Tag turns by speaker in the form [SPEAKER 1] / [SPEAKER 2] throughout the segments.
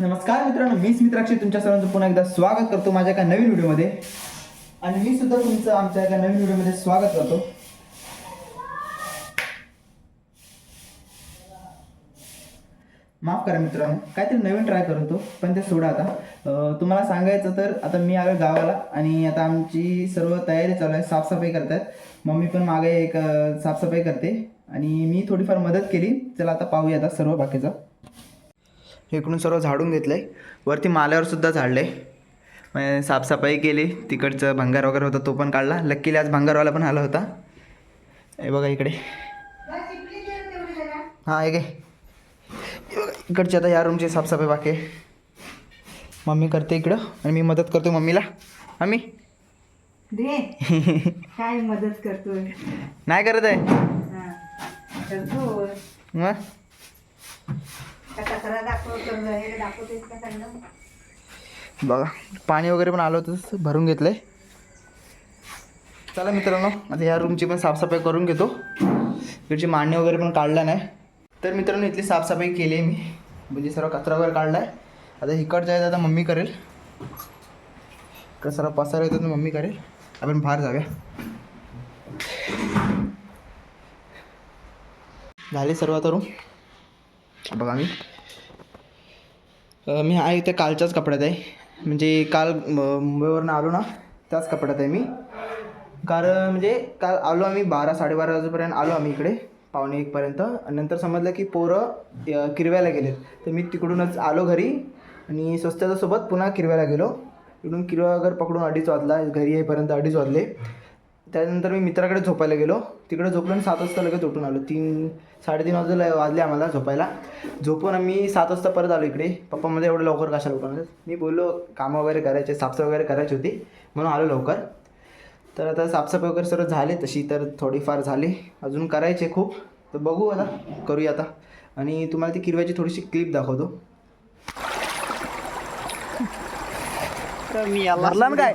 [SPEAKER 1] नमस्कार मित्रांनो मीच मित्राक्षी तुमच्या सर्वांचं पुन्हा एकदा स्वागत करतो माझ्या एका नवीन व्हिडिओमध्ये. आणि मी सुद्धा तुमचं आमच्या एका नवीन व्हिडिओमध्ये स्वागत करतो. माफ करा मित्रांनो काहीतरी नवीन ट्राय करतो पण ते सोडा आता. तुम्हाला सांगायचं तर आता मी आलो गावाला आणि आता आमची सर्व तयारी चालू आहे साफसफाई करतात मम्मी पण मागे एक साफसफाई करते. आणि मी थोडीफार मदत केली. चला आता पाहूया आता सर्व बाकीचं. इकडून सर्व झाडून घेतलं आहे वरती माल्यावर सुद्धा झाडलं आहे साफसफाई केली. तिकडचं भंगार वगैरे होता तो पण काढला. लक्कीला आज भंगारवाला पण आला होता. हे बघा इकडे. हां हे हे बघा इकडची आता या रूमची साफसफाई बाकी आहे. मम्मी करते इकडं आणि मी मदत करतो मम्मीला. मम्मी.
[SPEAKER 2] दे. काय मदत करतोय?
[SPEAKER 1] नाही करत आहे.
[SPEAKER 2] हा.
[SPEAKER 1] मग
[SPEAKER 2] का कचरा दाखवतो हे दाखवतेस का चांगलं
[SPEAKER 1] बघा पाणी वगैरे पण आलं होतं भरून घेतलं आहे चला मित्रांनो आता या रूमची पण साफसफाई करून घेतो. इकडची मांडणी वगैरे पण काढला नाही. तर मित्रांनो इथली साफसफाई केली आहे मी. म्हणजे सर्व कचरा वगैरे काढला आहे आता इकडच्या आहे आता मम्मी करेल. इकडं सर्व पसारा येतो तर मम्मी करेल. आपण बाहेर जाऊया. झाले सर्व आता रूम बघा मी. मी आहे त्या कालच्याच कपड्यात आहे. म्हणजे काल मुंबईवरून आलो ना त्याच कपड्यात आहे मी. कारण म्हणजे काल आलो आम्ही बारा साडेबारा वाजेपर्यंत आलो आम्ही इकडे पावणे एकपर्यंत. आणि नंतर समजलं की पोरं किरव्याला गेलेत. तर मी तिकडूनच आलो घरी आणि स्वस्ताच्यासोबत पुन्हा किरव्याला गेलो. इकडून किरवा वगैरे पकडून अडीच वाजला. घरी येईपर्यंत अडीच वाजले. त्यानंतर मी मित्राकडे झोपायला गेलो. तिकडे झोपलो आणि सात वाजता लगेच उठून आलो. तीन साडेतीन वाजले वाजले आम्हाला झोपायला. झोपून आम्ही सात वाजता परत आलो इकडे. पप्पा मध्ये एवढं लवकर कशाला उठवणार मी बोललो कामं वगैरे करायचे साफसफाई वगैरे करायची होती. म्हणून आलो लवकर. तर आता साफसफाई वगैरे सर्व झाले. तशी तर थोडीफार झाली. अजून करायचे खूप. तर बघू आता. करूया आता. आणि तुम्हाला ती किरव्याची थोडीशी क्लिप दाखवतो. मी काय?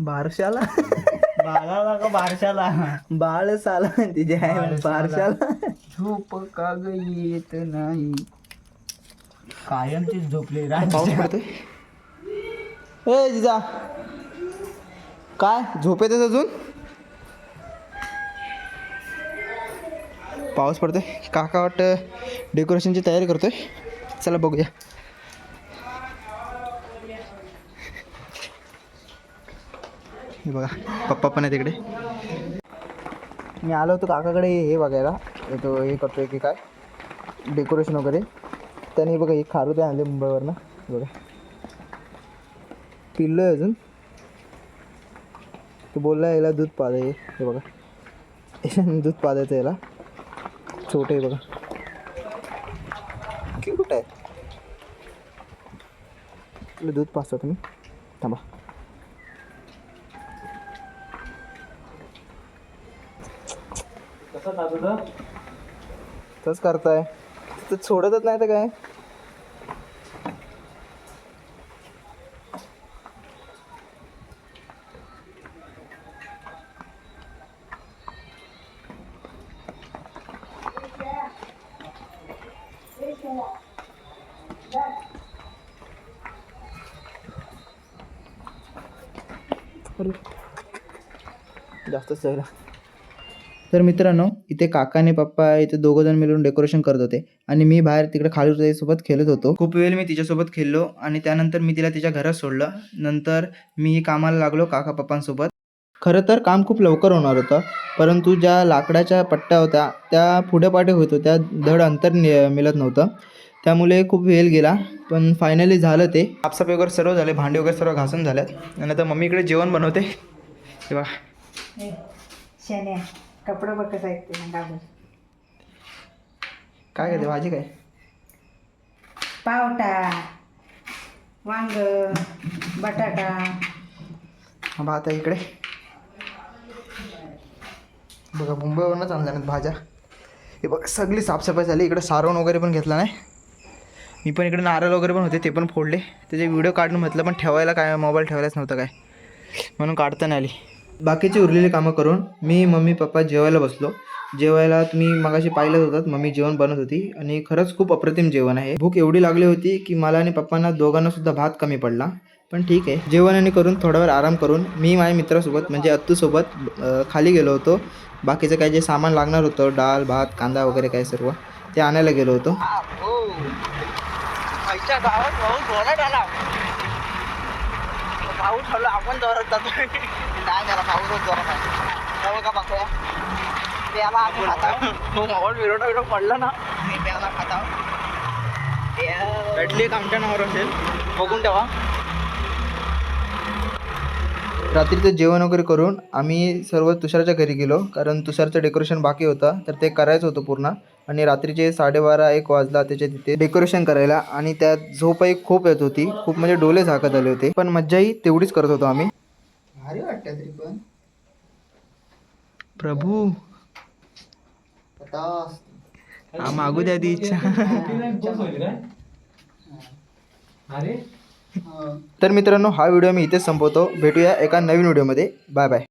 [SPEAKER 1] बारशाला?
[SPEAKER 3] बाळाला का बारशाला?
[SPEAKER 1] बाळसाला तिथे आहे बारशाला. झोप का ग येत नाही?
[SPEAKER 3] कायमचीच झोपले
[SPEAKER 1] पाऊस पडतोय? ए जिजा. काय? झोप येतेस अजून? पाऊस पडतोय? काका वाटतं डेकोरेशनची तयारी करतोय. चला बघूया. हे बघा पप्पा पण आहे तिकडे मी आलो होतो काकाकडे हे बघायला. तो हे करतोय की काय? डेकोरेशन वगैरे. त्याने बघा हे खारू आणले मुंबईवरनं. बघा. पिल्लो आहे अजून. तो बोलला याला दूध पाजाय हे बघा. याच्यानं दूध पाजायचं याला. छोटे आहे बघा. क्यूट आहे. दूध पाजता तुम्ही. थांबा.
[SPEAKER 3] कसं तुझं?
[SPEAKER 1] तसंच करताय. तर सोडतच नाही तर काय? अरे. जास्तच जायला. तर मित्रांनो इथे काकाने पप्पा इथे दोघं जण मिळून डेकोरेशन करत होते. आणि मी बाहेर तिकडे खाली सोबत खेळत होतो. खूप वेळ मी तिच्यासोबत खेळलो आणि त्यानंतर मी तिला तिच्या घरात सोडलं. नंतर मी कामाला लागलो काका पप्पांसोबत. खरं तर काम खूप लवकर होणार होतं परंतु ज्या लाकडाच्या पट्ट्या होत्या त्या पुढे पाठे होत होत्या धड अंतर नि- मिळत नव्हतं. त्यामुळे खूप वेळ गेला पण फायनली झालं ते. साफसफाई वगैरे सर्व झाले भांडे वगैरे सर्व घासून झाल्यात आणि आता मम्मीकडे जेवण बनवते. किंवा बघा.
[SPEAKER 2] कपडं बघ कसं आहेत ते डाबून
[SPEAKER 1] काय करते भाजी काय?
[SPEAKER 2] पावटा वांग बटाटा.
[SPEAKER 1] हा भात आहे इकडे. बघा मुंबईवरूनच आणल्या नाहीत भाज्या. हे बघा सगळी साफसफाई झाली. इकडे सारवण वगैरे पण घेतला नाही. मी पण इकडे नारळ वगैरे पण होते ते पण फोडले. त्याचे व्हिडिओ काढून म्हटलं पण ठेवायला काय मोबाईल ठेवायलाच नव्हतं काय. म्हणून काढता नाही आली. बाकीची उरलेली कामं करून मी मम्मी पप्पा जेवायला बसलो. जेवायला तुम्ही मगाशी पाहिलंच होतात मम्मी जेवण बनवत होती आणि खरंच खूप अप्रतिम जेवण आहे. भूक एवढी लागली होती की मला आणि पप्पांना दोघांना सुद्धा भात कमी पडला. पण ठीक आहे जेवण आणि करून थोडा वेळ आराम करून मी माझ्या मित्रासोबत म्हणजे अत्तूसोबत खाली गेलो होतो. बाकीचं काय जे सामान लागणार होतं डाळ भात कांदा वगैरे काय सर्व ते आणायला गेलो होतो.
[SPEAKER 3] पाऊस आला आपण जोरात जातोय. नाही त्याला पाऊसच जोरात आहे. त्यामुळे का बघूया त्याला आम्ही खाताव. मोबाईल विरोध विरोध पडला ना. त्याला खाताव. भेटली एक आमच्या नावावर असेल. बघून ठेवा.
[SPEAKER 1] रात्रीचं जेवण वगैरे करून आम्ही सर्व तुषारच्या घरी गेलो कारण तुषारचं डेकोरेशन बाकी होतं तर ते करायचं होतं पूर्ण. आणि रात्रीचे साडेबारा एक वाजला त्याच्या तिथे डेकोरेशन करायला आणि त्यात झोपही खूप येत होती. खूप म्हणजे डोले झाकत आले होते. पण मज्जाही तेवढीच करत होतो आम्ही. भारी वाटतं तरी पण. प्रभू. हा मागू द्या ती इच्छा. तर मित्रांनो हा व्हिडिओ मी इथेच संपवतो. भेटूया एका नवीन व्हिडिओमध्ये. Bye bye.